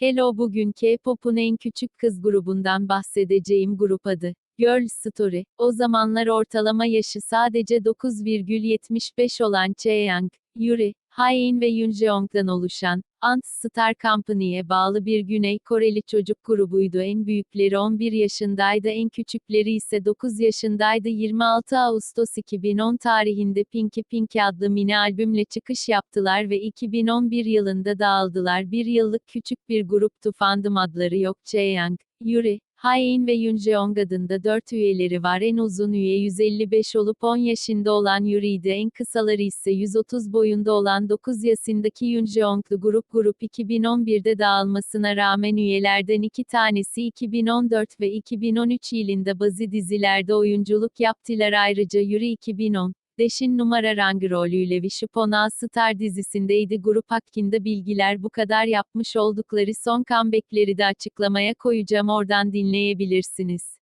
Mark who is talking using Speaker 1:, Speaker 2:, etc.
Speaker 1: Hello bugün K-pop'un en küçük kız grubundan bahsedeceğim grup adı. Girl Story. O zamanlar ortalama yaşı sadece 9,75 olan Chaeyoung, Yuri, Haein ve Yoonjeong'dan oluşan, Ant Star Company'ye bağlı bir Güney Koreli çocuk grubuydu. En büyükleri 11 yaşındaydı, en küçükleri ise 9 yaşındaydı. 26 Ağustos 2010 tarihinde Pinky Pinky adlı mini albümle çıkış yaptılar ve 2011 yılında dağıldılar. Bir yıllık küçük bir gruptu fandom adları yok. Chaeyoung, Yuri, Haein ve Yoonjeong adında 4 üyeleri var. En uzun üye 155 olup 10 yaşında olan Yuri'ydi. En kısaları ise 130 boyunda olan 9 yaşındaki Yoonjeong'lu grup. Grup 2011'de dağılmasına rağmen üyelerden iki tanesi 2014 ve 2013 yılında bazı dizilerde oyunculuk yaptılar. Ayrıca Yuri 2010, Deşin numara rang rolüyle Vishupona Star dizisindeydi. Grup hakkında bilgiler bu kadar yapmış oldukları son comeback'leri de açıklamaya koyacağım oradan dinleyebilirsiniz.